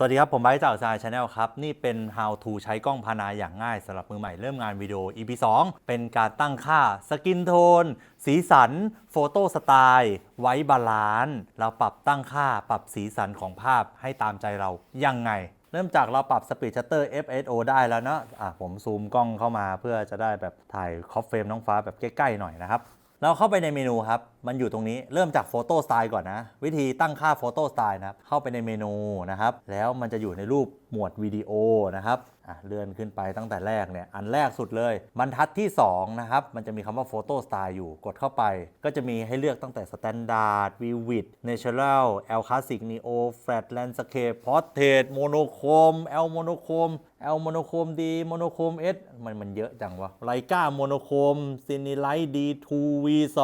สวัสดีครับ ผมไบร์ทจากซายชาแนลครับ นี่เป็น how to ใช้กล้องพานาอย่างง่ายสำหรับมือใหม่เริ่มงานวิดีโอ EP 2 เป็นการตั้งค่าสกินโทน สีสัน โฟโต้สไตล์ ไว้บาลานซ์เราปรับตั้งค่าปรับสีสันของภาพให้ตามใจเรายังไง เริ่มจากเราปรับ Speed Shutter FSO ได้แล้วเนาะอะผมซูมกล้องเข้ามาเพื่อจะได้แบบถ่ายคอฟเฟรมน้องฟ้าแบบใกล้ๆหน่อยนะครับ เราเข้าไปในเมนูครับมันอยู่ตรงนี้เริ่มจากโฟโต้สไตล์ก่อนนะ วิธีตั้งค่าโฟโต้สไตล์นะครับ เข้าไปในเมนูนะครับ แล้วมันจะอยู่ในรูปหมวดวิดีโอนะครับอะเลื่อนขึ้นไปตั้งแต่แรกเนี่ย อันแรกสุดเลยบรรทัดที่ 2 นะครับ มันจะมีคำว่าโฟโต้สไตล์อยู่กดเข้าไป ก็จะมีให้เลือกตั้งแต่ Standard Vivid Natural L Classic Neo Flat Landscape Portrait Monochrome L Monochrome L Monochrome D Monochrome S มันมันเยอะจังวะไลกา Monochrome Cinelight D2 V2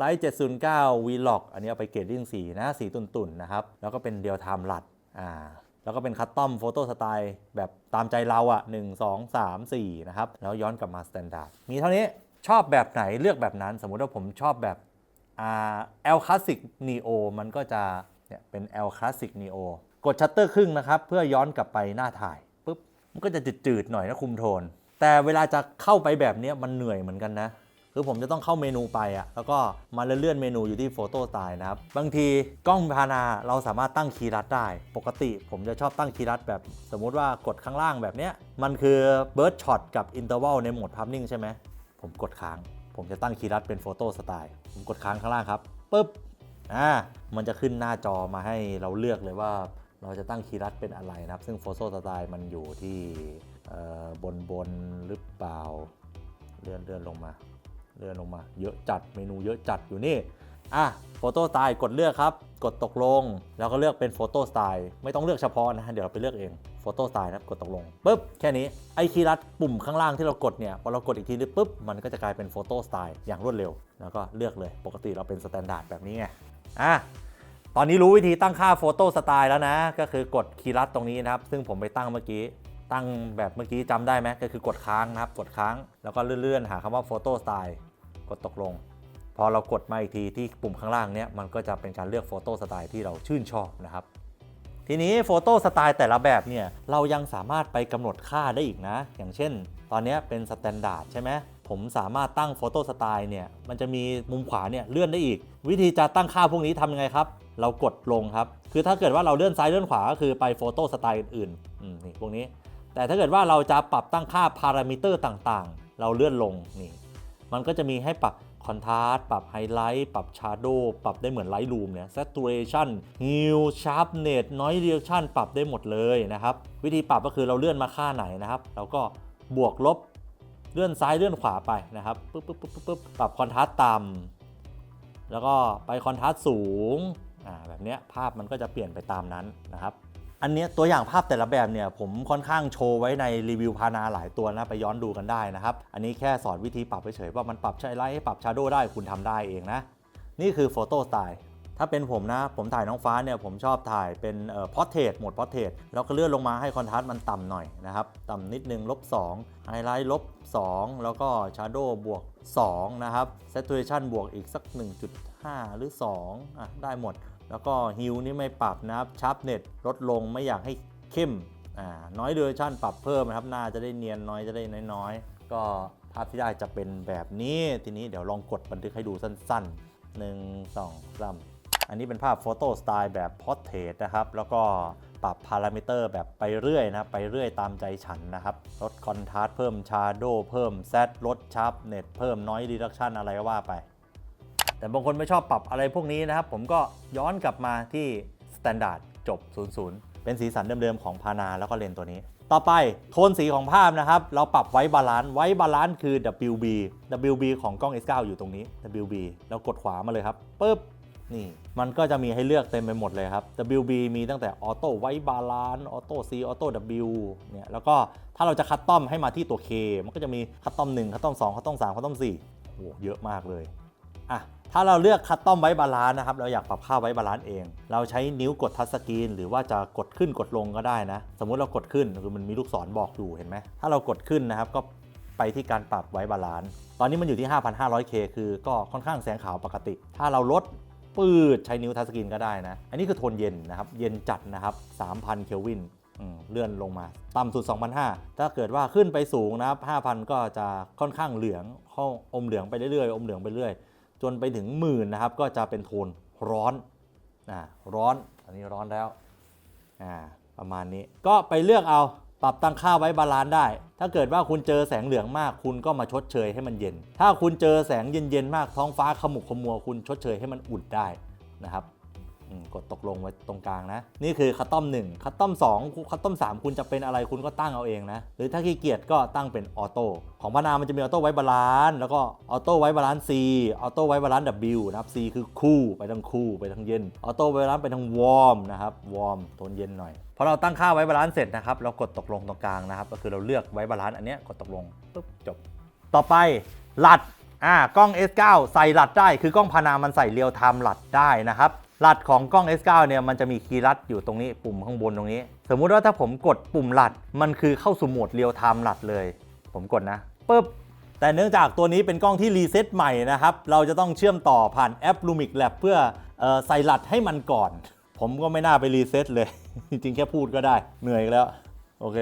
Light 709 Vlog อันนี้เอาไปเกรดดิ้งสีนะสีตุ่นๆนะครับแล้วก็เป็นเดียวไทม์ลัดอ่าแล้วก็เป็นคัสตอมโฟโต้สไตล์แบบตามใจเราอะ่ะ 1 2 3 4 นะครับ แล้วย้อนกลับมาสแตนดาร์ดมีเท่านี้ชอบแบบไหนเลือกแบบนั้น สมมุติว่าผมชอบแบบอ่า L Classic Neo มันก็จะเนี่ยเป็น L Classic Neo กดชัตเตอร์ครึ่งนะครับ เพื่อย้อนกลับไปหน้าถ่ายปุ๊บมันก็จะจืดๆหน่อยนะคุมโทน แต่เวลาจะเข้าไปแบบนี้มันเหนื่อยเหมือนกันนะ คือผมจะต้องเข้าเมนูไปอะแล้วก็มาเลื่อนเมนูอยู่ที่โฟโต้สไตล์นะครับ บางทีกล้องพานาเราสามารถตั้งคีย์รัดได้ ปกติผมจะชอบตั้งคีย์รัดแบบ สมมุติว่ากดข้างล่างแบบเนี้ย มันคือเบิร์ดช็อตกับอินเตอร์วัลในโหมดพับนิ่งใช่ไหม ผมกดค้าง ผมจะตั้งคีย์รัดเป็นโฟโต้สไตล์ ผมกดค้างข้างล่างครับปุ๊บ อ่า มันจะขึ้นหน้าจอมาให้เราเลือกเลยว่าเราจะตั้งคีย์รัดเป็นอะไรนะครับ ซึ่งโฟโต้สไตล์มันอยู่ที่บนบนหรือเปล่า เลื่อนเลื่อนลงมา เลื่อนลงมา เยอะจัดเมนูเยอะจัดอยู่นี่อะโฟโต้สไตล์กดเลือกครับ กดตกลง แล้วก็เลือกเป็นโฟโต้สไตล์ไม่ต้องเลือกเฉพาะนะเดี๋ยวเราไปเลือกเองโฟโต้สไตล์นะครับกดตกลงปุ๊บแค่นี้ไอคีย์รัดปุ่มข้างล่างที่เรากดเนี่ยพอเรากดอีกทีนึงปุ๊บมันก็จะกลายเป็นโฟโต้สไตล์อย่างรวดเร็ว แล้วก็เลือกเลยปกติเราเป็นสแตนดาร์ดแบบนี้ไงอะตอนนี้รู้วิธีตั้งค่าโฟโต้สไตล์แล้วนะ ก็คือกดคีย์ลัดตรงนี้นะครับ ซึ่งผมไปตั้งเมื่อกี้ ตั้งแบบเมื่อกี้จำได้ไหมก็คือกดค้างนะครับ กดค้าง แล้วก็เลื่อนๆ หาคำว่าโฟโต้สไตล์ กดตกลง พอเรากดมาอีกทีที่ปุ่มข้างล่างเนี้ยมันก็จะเป็นการเลือกโฟโต้สไตล์ที่เราชื่นชอบนะครับทีนี้โฟโต้สไตล์แต่ละแบบเนี่ยเรายังสามารถไปกำหนดค่าได้อีกนะ อย่างเช่น ตอนนี้เป็นสแตนดาร์ดใช่ไหมผมสามารถตั้งโฟโต้สไตล์เนี่ยมันจะมีมุมขวาเนี่ยเลื่อนได้อีก วิธีจะตั้งค่าพวกนี้ทำยังไงครับ เรากดลงครับ คือถ้าเกิดว่าเราเลื่อนซ้ายเลื่อนขวาก็คือไปโฟโต้สไตล์อื่นๆนี่พวกนี้ แต่ถ้าเกิดว่าเราจะปรับตั้งค่าพารามิเตอร์ต่างๆ เราเลื่อนลงนี่ มันก็จะมีให้ปรับคอนทราสต์ปรับไฮไลท์ ปรับชาร์โดปรับได้เหมือนไลท์รูมเนี่ย saturation hue sharpness noise reduction ปรับได้หมดเลยนะครับ วิธีปรับก็คือเราเลื่อนมาค่าไหนนะครับ เราก็บวกลบเลื่อนซ้ายเลื่อนขวาไปนะครับปึ๊บปึ๊บปึ๊บปึ๊บปึ๊บปรับคอนทราสต์ต่ำแล้วก็ไปคอนทราสต์สูงอ่าแบบเนี้ยภาพมันก็จะเปลี่ยนไปตามนั้นนะครับ อันเนี้ยตัวอย่างภาพแต่ละแบบเนี่ยผมค่อนข้างโชว์ไว้ในรีวิวพานาหลายตัวนะไปย้อนดูกันได้นะครับอันนี้แค่สอนวิธีปรับเฉยๆว่ามันปรับใช้ไลท์ให้ปรับชาร์โดได้คุณทำได้เองนะ นี่คือโฟโต้สไตล์ถ้าเป็นผมนะ ผมถ่ายน้องฟ้าเนี่ยผมชอบถ่ายเป็นเอ่อพอร์เทรตโหมดพอร์เทรตแล้วก็เลื่อนลงมาให้คอนทราสต์มันต่ำหน่อยนะครับ ต่ำนิดนึงลบ2ไฮไลท์ลบ2แล้วก็ชาร์โดบวก2นะครับ saturation บวกอีกสัก 1.5 หรือ2อะได้หมด แล้วก็ฮิวนี่ไม่ปรับนะครับชาร์ปเน็ตลดลงไม่อยากให้เข้มอ่าน้อยเดอร์ชันปรับเพิ่มนะครับหน้าจะได้เนียนน้อยจะได้น้อยๆ ก็ภาพที่ได้จะเป็นแบบนี้ทีนี้เดี๋ยวลองกดบันทึกให้ดูสั้นๆ 1 2 3 อันนี้เป็นภาพโฟโต้สไตล์แบบพอร์เทรตนะครับ แล้วก็ปรับพารามิเตอร์แบบไปเรื่อยนะไปเรื่อยตามใจฉันนะครับ ลดคอนทราสต์เพิ่มชาร์โดเพิ่มแซดลดชาร์ปเน็ตเพิ่มน้อยดีดักชันอะไรก็ว่าไป แต่บางคนไม่ชอบปรับอะไรพวกนี้นะครับ ผมก็ย้อนกลับมาที่ Standard จบ 00 เป็นสีสันเดิมๆของพานาแล้วก็เลนตัวนี้ ต่อไปโทนสีของภาพนะครับ เราปรับไว้บาลานซ์ไว้บาลานซ์คือ WB WB ของกล้อง S9 อยู่ตรงนี้ WB แล้วกดขวามาเลยครับปุ๊บนี่มันก็จะมีให้เลือกเต็มไปหมดเลยครับ WB มีตั้งแต่ออโต้ไว้บาลานซ์ออโต้ C ออโต้ W เนี่ยแล้วก็ถ้าเราจะคัดต้อมให้มาที่ตัว K มันก็จะมีคัดต้อม1คัดต้อม2คัดต้อม3คัดต้อม4โอ้โหเยอะมากเลยอะ ถ้าเราเลือกคัสตอมไว้บาลานซ์นะครับ เราอยากปรับค่าไว้บาลานซ์เอง เราใช้นิ้วกดทัชสกรีนหรือว่าจะกดขึ้นกดลงก็ได้นะ สมมุติเรากดขึ้นคือมันมีลูกศรบอกอยู่เห็นไหม ถ้าเรากดขึ้นนะครับก็ไปที่การปรับไว้บาลานซ์ ตอนนี้มันอยู่ที่ 5,500K คือก็ค่อนข้างแสงขาวปกติ ถ้าเราลดปืดใช้นิ้วทัชสกรีนก็ได้นะ อันนี้คือโทนเย็นนะครับ เย็นจัดนะครับ 3,000 เคลวินเลื่อนลงมา ต่ำสุด 2,500 ถ้าเกิดว่าขึ้นไปสูงนะครับ 5,000 ก็จะค่อนข้างเหลืองเข้าอมเหลืองไปเรื่อยๆ อมเหลืองไปเรื่อย จนไปถึงหมื่นนะครับ ก็จะเป็นโทนร้อนอ่าร้อนอันนี้ร้อนแล้วอ่าประมาณนี้ก็ไปเลือกเอาปรับตั้งค่าไว้บาลานซ์ได้ ถ้าเกิดว่าคุณเจอแสงเหลืองมาก คุณก็มาชดเชยให้มันเย็น ถ้าคุณเจอแสงเย็นๆมากท้องฟ้าขมุกขมัวคุณชดเชยให้มันอุ่นได้นะครับ กดตกลงไว้ตรงกลางนะ นี่คือคัตตอม1คัตตอม2คัตตอม3 คุณจะเป็นอะไรคุณก็ตั้งเอาเองนะ หรือถ้าขี้เกียจก็ตั้งเป็นออโต้ของพนามันจะมีออโต้ไว้บาลานซ์แล้วก็ออโต้ไว้บาลานซ์ C ออโต้ไว้บาลานซ์ W นะครับ C คือคู่ไปทั้งคู่ไปทั้งเย็นออโต้ไว้บาลานซ์ไปทั้งวอร์มนะครับวอร์มโทนเย็นหน่อยพอเราตั้งค่าไว้บาลานซ์เสร็จนะครับเรากดตกลงตรงกลางนะครับ ก็คือเราเลือกไว้บาลานซ์อันเนี้ยกดตกลงปุ๊บจบ ต่อไปหลัดอ่ากล้อง S9 ใส่หลัดได้คือกล้องพานามันใส่เรียลไทม์หลัดได้นะครับห ลัดของกล้อง S9 เนี่ยมันจะมีคีย์ลัดอยู่ตรงนี้ปุ่มข้างบนตรงนี้ สมมุติว่าถ้าผมกดปุ่มลัด มันคือเข้าสู่โหมดเรียลไทม์ลัดเลย ผมกดนะปุ๊บแต่เนื่องจากตัวนี้เป็นกล้องที่รีเซ็ตใหม่นะครับ เราจะต้องเชื่อมต่อผ่านแอป Lumix Lab เพื่อออใส่ลัดให้มันก่อน ผมก็ไม่น่าไปรีเซ็ตเลย จริงๆ แค่พูดก็ได้ เหนื่อยแล้ว โอเค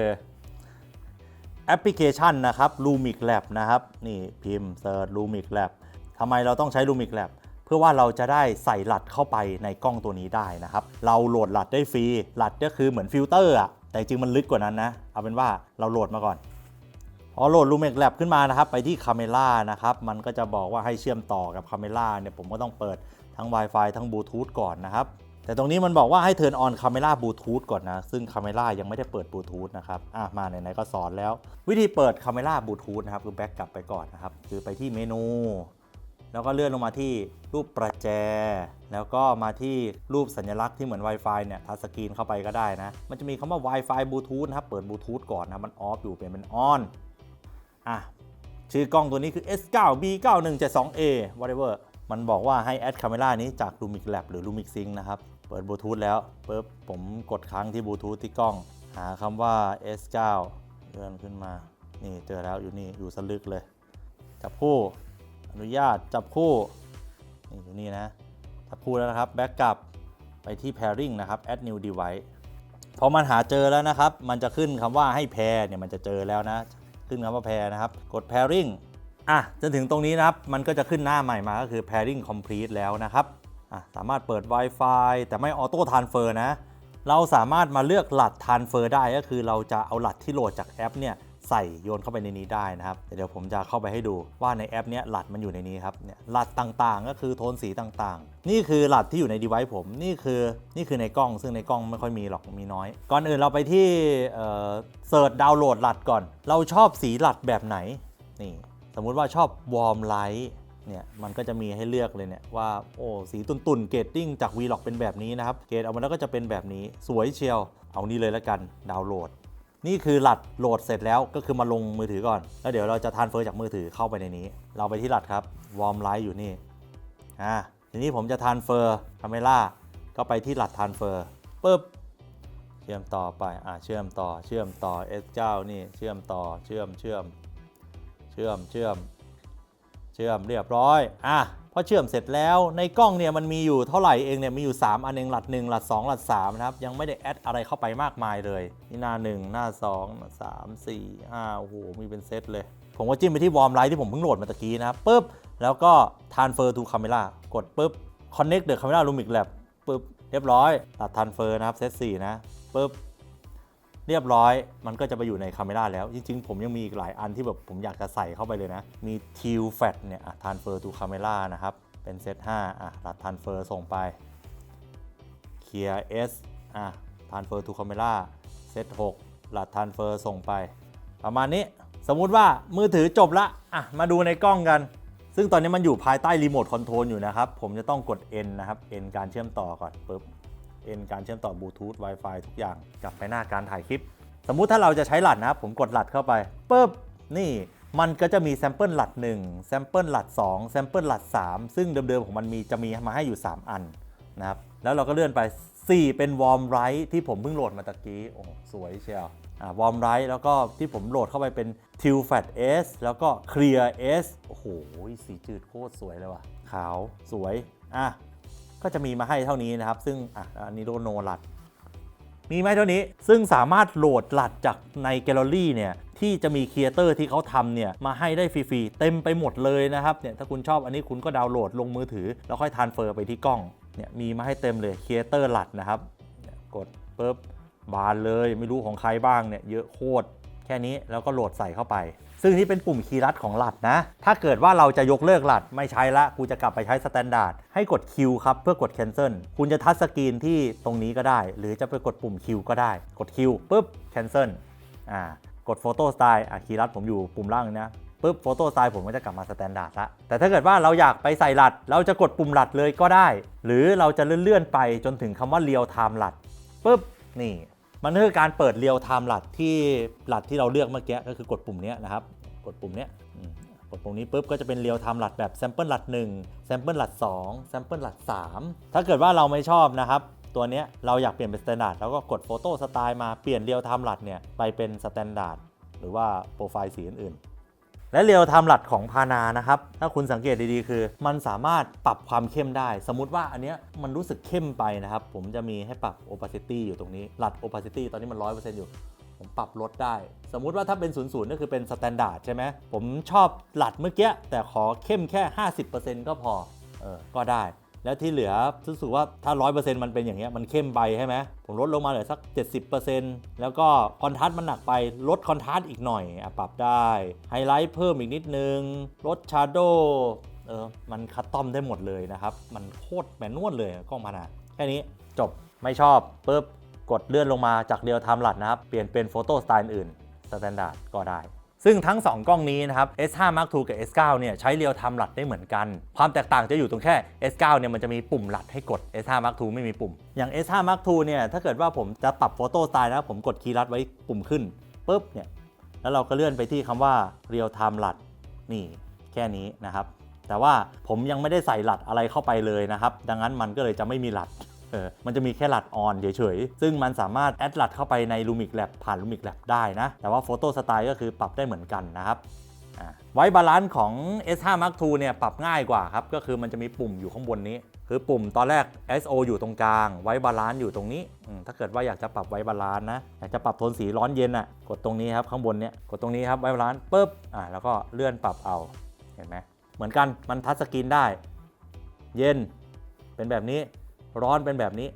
แอปพลิเคชันนะครับ Lumix Lab นะครับ นี่พิมพ์เซิร์ช Lumix Lab ทำไมเราต้องใช้ Lumix Lab พื่อว่าเราจะได้ใส่หลัดเข้าไปในกล้องตัวนี้ได้นะครับ เราโหลดหลัดได้ฟรีหลัดก็คือเหมือนฟิลเตอร์อะแต่จริงมันลึกกว่านั้นนะ เอาเป็นว่าเราโหลดมาก่อนพอโหลด Lumix Lab ขึ้นมานะครับ ไปที่ Camera นะครับ มันก็จะบอกว่าให้เชื่อมต่อกับ Camera เนี่ยผมก็ต้องเปิดทั้ง Wi-Fi ทั้ง Bluetooth ก่อนนะครับ แต่ตรงนี้มันบอกว่าให้ turn on camera Bluetooth ก่อนนะ ซึ่ง Camera ยังไม่ได้เปิด Bluetooth นะครับ อะ มาไหนๆก็สอนแล้ว วิธีเปิด Camera Bluetooth นะครับ คือแบ็กกลับไปก่อนนะครับ คือไปที่เมนู แล้วก็เลื่อนลงมาที่รูปประแจ แล้วก็มาที่รูปสัญลักษณ์ที่เหมือน Wi-Fi เนี่ยทัชสกรีนเข้าไปก็ได้นะ มันจะมีคำว่า Wi-Fi Bluetooth นะครับ เปิด Bluetooth ก่อนนะ มันออฟอยู่เปลี่ยนเป็น on อะชื่อกล้องตัวนี้คือ S9 B9172A whatever มันบอกว่าให้แอด Camera นี้จาก Lumix Lab หรือ Lumix Sync นะครับ เปิดบลูทูธแล้วปุ๊บผมกดค้างที่บลูทูธที่กล้อง หาคำว่า S9 เลื่อนขึ้นมา นี่เจอแล้วอยู่นี่อยู่สลึกเลยจับคู่ อนุญาตจับคู่นี่อยู่นี่นะจับคู่แล้วนะครับแบ็กกลับไปที่ pairing นะครับ add new device พอมันหาเจอแล้วนะครับ มันจะขึ้นคำว่าให้แพรเนี่ยมันจะเจอแล้วนะ ขึ้นคำว่าแพรนะครับ กด pairing อะจนถึงตรงนี้นะครับ มันก็จะขึ้นหน้าใหม่มาก็คือ pairing complete แล้วนะครับอะสามารถเปิด Wi-Fi แต่ไม่ auto transfer นะ เราสามารถมาเลือกหลัด transfer ได้ก็คือเราจะเอาหลัดที่โหลดจากแอปเนี่ย ใส่โยนเข้าไปในนี้ได้นะครับเดี๋ยวผมจะเข้าไปให้ดูว่าในแอปเนี้ยหลัดมันอยู่ในนี้ครับเนี่ยหลัดต่างๆ ก็คือโทนสีต่างๆ นี่คือหลัดที่อยู่ใน device ผมนี่คือนี่คือในกล้อง ซึ่งในกล้องไม่ค่อยมีหรอกมีน้อย ก่อนอื่นเราไปที่เเสิร์ชดาวน์โหลดหลัดก่อน เราชอบสีหลัดแบบไหนนี่สมมุติว่าชอบวอร์มไลท์เนี่ยมันก็จะมีให้เลือกเลยเนี่ยว่าโอ้สีตุ่นๆเกตติ้งจาก v l o g เป็นแบบนี้นะครับ เกตออกมาแล้วก็จะเป็นแบบนี้สวยเชียว เอานี่เลยแล้วกันดาวน์โหลด นี่คือหลัดโหลดเสร็จแล้วก็คือมาลงมือถือก่อน แล้วเดี๋ยวเราจะทานเฟอร์จากมือถือเข้าไปในนี้ เราไปที่หลัดครับวอร์มไลท์อยู่นี่อ่าทีนี้ผมจะทานเฟอร์คาเมล่าก็ไปที่หลัดทานเฟอร์ปุ๊บเชื่อมต่อไปอ่าเชื่อมต่อเชื่อมต่อ S9 นี่เชื่อมต่อเชื่อมเชื่อมเชื่อมเชื่อมเชื่อมเรียบร้อยอะ พอเชื่อมเสร็จแล้วในกล้องเนี่ยมันมีอยู่เท่าไหร่เองเนี่ยมีอยู่ 3 อันเองหลัด 1 หลัด 2 หลัด3นะครับยังไม่ได้แอดอะไรเข้าไปมากมายเลย นี่หน้า 1 หน้า 2 หน้า3 4 5โอ้โหมีเป็นเซตเลย ผมก็จิ้มไปที่วอร์มไลท์ที่ผมเพิ่งโหลดมาตะกี้นะครับปุ๊บแล้วก็ transfer to camera กดปุ๊บ connect the camera lumix lab ปุ๊บเรียบร้อยตัด transfer นะครับเซต4นะปุ๊บ เรียบร้อยมันก็จะไปอยู่ในคาเมราแล้ว จริงๆ ผมยังมีอีกหลายอันที่แบบผมอยากจะใส่เข้าไปเลยนะ มี t i l fat เนี่ยอะ transfer to camera นะครับ เป็นเซต5อะตัด transfer ส่งไป clear s อะ transfer to camera เซต6หลัด transfer ส่งไป ประมาณนี้สมมุติว่ามือถือจบละอะมาดูในกล้องกัน ซึ่งตอนนี้มันอยู่ภายใต้รีโมทคอนโทรลอยู่นะครับ ผมจะต้องกด N นะครับ N การเชื่อมต่อก่อนปุ๊บ เอ็นการเชื่อมต่อบลูทูธ Wi-Fi ทุกอย่างกับไปหน้าการถ่ายคลิป สมมุติถ้าเราจะใช้หลัดนะครับผมกดหลัดเข้าไปปุ๊บนี่มันก็จะมีแซมเปิลหลัด1แซมเปิลหลัด2แซมเปิลหลัด3 ซึ่งเดิมๆของมันมีจะมีมาให้อยู่ 3 อันนะครับแล้วเราก็เลื่อนไป 4 เป็นวอร์มไรท์ที่ผมเพิ่งโหลดมาตะกี้โอ้สวยเชียวอ่าวอร์มไรท์แล้วก็ที่ผมโหลดเข้าไปเป็น t i l Fat S แล้วก็ Clear S โอ้โหสีจืดโคตรสวยเลยว่ะ ขาวสวย อะ ก็จะมีมาให้เท่านี้นะครับ ซึ่งอะอันนี้โดโนลัดมีไหมเท่านี้ ซึ่งสามารถโหลดหลัดจากในแกลเลอรี่เนี่ยที่จะมีครีเอเตอร์ที่เขาทำเนี่ยมาให้ได้ฟรีๆเต็มไปหมดเลยนะครับเนี่ยถ้าคุณชอบอันนี้คุณก็ดาวน์โหลดลงมือถือ แล้วค่อยทานเฟอร์ไปที่กล้องเนี่ยมีมาให้เต็มเลยครีเอเตอร์หลัดนะครับกดปุ๊บบานเลยไม่รู้ของใครบ้างเนี่ยเยอะโคตรแค่นี้แล้วก็โหลดใส่เข้าไป ซึ่งนี่เป็นปุ่มคีย์ลัดของหลัดนะ ถ้าเกิดว่าเราจะยกเลิกหลัดไม่ใช้ละ กูจะกลับไปใช้สแตนดาร์ดให้กด Q ครับ เพื่อกด cancel คุณจะทัชสกรีนที่ตรงนี้ก็ได้ หรือจะไปกดปุ่ม Q ก็ได้ กด Q ปุ๊บ cancel อ่ากด photo style อะคีย์ลัดผมอยู่ปุ่มล่างนะปุ๊บ photo style ผมก็จะกลับมาสแตนดาร์ดละแต่ถ้าเกิดว่าเราอยากไปใส่หลัด เราจะกดปุ่มหลัดเลยก็ได้ หรือเราจะเลื่อนๆไปจนถึงคำว่า real time หลัดปุ๊บนี่ มันคือการเปิดเรียวไทม์หลัดที่หลัดที่เราเลือกเมื่อกี้ก็คือกดปุ่มนี้นะครับ กดปุ่มนี้กดปุ่มนี้ปุ๊บก็จะเป็นเรียวไทม์หลัดแบบแซมเปิลหลัด1แซมเปิลหลัด2แซมเปิลหลัด3 ถ้าเกิดว่าเราไม่ชอบนะครับ ตัวนี้เราอยากเปลี่ยนเป็นสแตนดาร์ดเราก็กดโฟโต้สไตล์มาเปลี่ยนเรียวไทม์หลัดเนี่ยไปเป็นสแตนดาร์ดหรือว่าโปรไฟล์สีอื่นๆ และเรียวไทม์หลัดของพานานะครับ ถ้าคุณสังเกตดีๆ คือ มันสามารถปรับความเข้มได้ สมมุติว่าอันเนี้ยมันรู้สึกเข้มไปนะครับ ผมจะมีให้ปรับ opacity อยู่ตรงนี้หลัด opacity ตอนนี้มัน 100%อยู่ ผมปรับลดได้ สมมุติว่าถ้าเป็น 0 0ก็คือเป็นสแตนดาร์ดใช่ไหมผมชอบหลัดเมื่อกี้แต่ขอเข้มแค่ 50%ก็พอเออก็ได้ แล้วที่เหลือรู้สึกว่าถ้า 100%มันเป็นอย่างเงี้ยมันเข้มไปใช่ไหมผมลดลงมาเหลือสัก 70%แล้วก็คอนทราสต์มันหนักไปลดคอนทราสต์อีกหน่อยอปรับได้ไฮไลท์เพิ่มอีกนิดนึง ลดชาร์โดเออมันคัสตอมได้หมดเลยนะครับ มันโคตรแมนนวลเลยกล้องพานาแค่นี้จบไม่ชอบปุ๊บกดเลื่อนลงมาจากเรียลไทม์หลัดนะครับ เปลี่ยนเป็นโฟโต้สไตล์อื่นสแตนดาร์ดก็ได้ ซึ่งทั้ง 2 กล้องนี้นะครับ S5 Mark II กับ S9 เนี่ยใช้เรียลไทม์หลัดได้เหมือนกัน ความแตกต่างจะอยู่ตรงแค่ S9 เนี่ยมันจะมีปุ่มหลัดให้กด S5 Mark II ไม่มีปุ่ม อย่าง S5 Mark II เนี่ยถ้าเกิดว่าผมจะปรับโฟโต้สไตล์นะผมกดคีย์ลัดไว้ปุ่มขึ้นปุ๊บเนี่ยแล้วเราก็เลื่อนไปที่คำว่าเรียลไทม์หลัดนี่แค่นี้นะครับ แต่ว่าผมยังไม่ได้ใส่หลัดอะไรเข้าไปเลยนะครับ ดังนั้นมันก็เลยจะไม่มีหลัด เออมันจะมีแค่หลัดออนเฉยๆ ซึ่งมันสามารถแอดหลัดเข้าไปใน Lumix Lab ผ่าน Lumix Lab ได้นะ แต่ว่า Photo Style ก็คือปรับได้เหมือนกันนะครับไว้บาลานซ์ของ S5 Mark II เนี่ยปรับง่ายกว่าครับ ก็คือมันจะมีปุ่มอยู่ข้างบนนี้ คือปุ่มตอนแรก SO อยู่ตรงกลาง ไว้บาลานซ์อยู่ตรงนี้ ถ้าเกิดว่าอยากจะปรับไว้บาลานซ์นะ อยากจะปรับโทนสีร้อนเย็นอะ กดตรงนี้ครับข้างบนเนี่ยกดตรงนี้ครับไว้บาลานซ์ปุ๊บอ่าแล้วก็เลื่อนปรับเอาเห็นไหมเหมือนกันมันทัชสกรีนได้ เย็นเป็นแบบนี้ ร้อนเป็นแบบนี้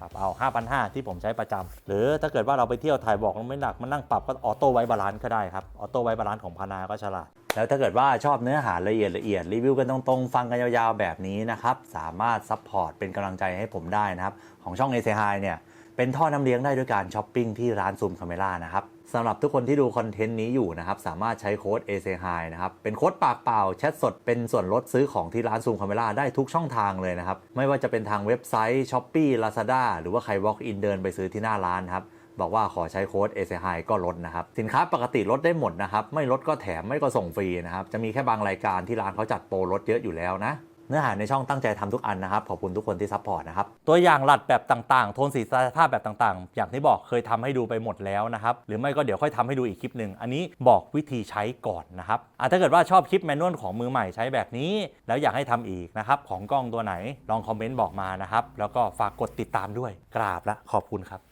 ปรับเอา 5,500 ที่ผมใช้ประจำหรือถ้าเกิดว่าเราไปเที่ยวถ่ายบอกไม่หนักมันนั่งปรับก็ออโต้ไว้บาลานซ์ก็ได้ครับ ออโต้ไว้บาลานซ์ของพานาก็ฉลาด แล้วถ้าเกิดว่าชอบเนื้อหาละเอียดละเอียดรีวิวกันตรงๆ ฟังกันยาวๆ แบบนี้นะครับ สามารถซัพพอร์ตเป็นกำลังใจให้ผมได้นะครับ ของช่อง a อ h i เนี่ย เป็นท่อน้ำเลี้ยงได้ด้วยการช้อปปิ้งที่ร้านซูมคาเมล่านะครับสำหรับทุกคนที่ดูคอนเทนต์นี้อยู่นะครับ สามารถใช้โค้ด a c h i นะครับ เป็นโค้ดปากเปล่าแชทสดเป็นส่วนลดซื้อของที่ร้านซูมคาเมล่าได้ทุกช่องทางเลยนะครับ ไม่ว่าจะเป็นทางเว็บไซต์ s h อ p e e Lazada หรือว่าใคร walk in เดินไปซื้อที่หน้าร้านครับบอกว่าขอใช้โค้ด a c h i ก็ลดนะครับ สินค้าปกติลดได้หมดนะครับ ไม่ลดก็แถมไม่ก็ส่งฟรีนะครับจะมีแค่บางรายการที่ร้านเขาจัดโปรลดเยอะอยู่แล้วนะ เนื้อหาในช่องตั้งใจทำทุกอันนะครับ ขอบคุณทุกคนที่ซัพพอร์ตนะครับ ตัวอย่างหลัดแบบต่างๆ โทนสีสภาพแบบต่างๆ อย่างที่บอกเคยทำให้ดูไปหมดแล้วนะครับ หรือไม่ก็เดี๋ยวค่อยทำให้ดูอีกคลิปหนึ่ง อันนี้บอกวิธีใช้ก่อนนะครับอะถ้าเกิดว่าชอบคลิปแมนนวลของมือใหม่ใช้แบบนี้ แล้วอยากให้ทำอีกนะครับ ของกล้องตัวไหน ลองคอมเมนต์บอกมานะครับ แล้วก็ฝากกดติดตามด้วย กราบและขอบคุณครับ